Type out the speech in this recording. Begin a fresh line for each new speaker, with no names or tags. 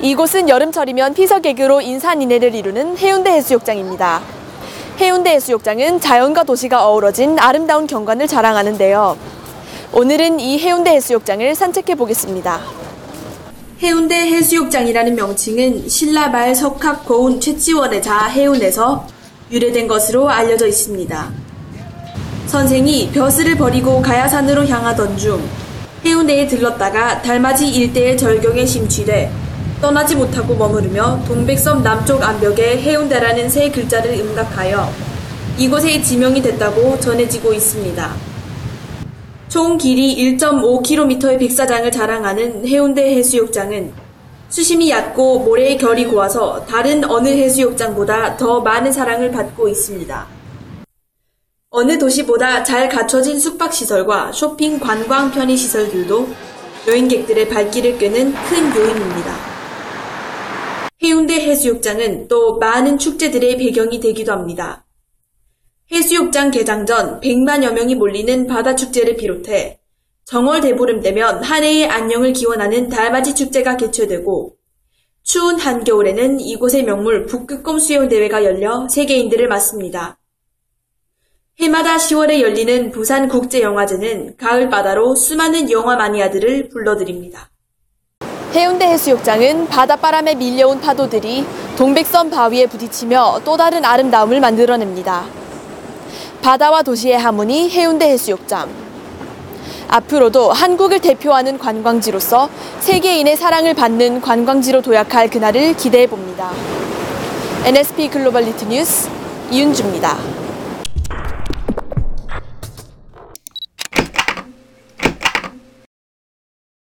이곳은 여름철이면 피서객으로 인산인해를 이루는 해운대 해수욕장입니다. 해운대 해수욕장은 자연과 도시가 어우러진 아름다운 경관을 자랑하는데요. 오늘은 이 해운대 해수욕장을 산책해 보겠습니다. 해운대 해수욕장이라는 명칭은 신라말 석학 고운 최치원의 자 해운에서 유래된 것으로 알려져 있습니다. 선생이 벼슬을 버리고 가야산으로 향하던 중 해운대에 들렀다가 달맞이 일대의 절경에 심취돼 떠나지 못하고 머무르며 동백섬 남쪽 암벽에 해운대라는 세 글자를 음각하여 이곳에 지명이 됐다고 전해지고 있습니다. 총 길이 1.5km의 백사장을 자랑하는 해운대 해수욕장은 수심이 얕고 모래의 결이 고와서 다른 어느 해수욕장보다 더 많은 사랑을 받고 있습니다. 어느 도시보다 잘 갖춰진 숙박시설과 쇼핑 관광 편의시설들도 여행객들의 발길을 끄는 큰 요인입니다. 해운대 해수욕장은 또 많은 축제들의 배경이 되기도 합니다. 해수욕장 개장 전 100만여 명이 몰리는 바다축제를 비롯해 정월 대보름 되면 한 해의 안녕을 기원하는 달맞이 축제가 개최되고 추운 한겨울에는 이곳의 명물 북극곰 수영 대회가 열려 세계인들을 맞습니다. 해마다 10월에 열리는 부산국제영화제는 가을바다로 수많은 영화 마니아들을 불러들입니다. 해운대 해수욕장은 바닷바람에 밀려온 파도들이 동백섬 바위에 부딪히며 또 다른 아름다움을 만들어냅니다. 바다와 도시의 하모니 해운대 해수욕장. 앞으로도 한국을 대표하는 관광지로서 세계인의 사랑을 받는 관광지로 도약할 그날을 기대해 봅니다. NSP 글로벌 리트 뉴스 이윤주입니다.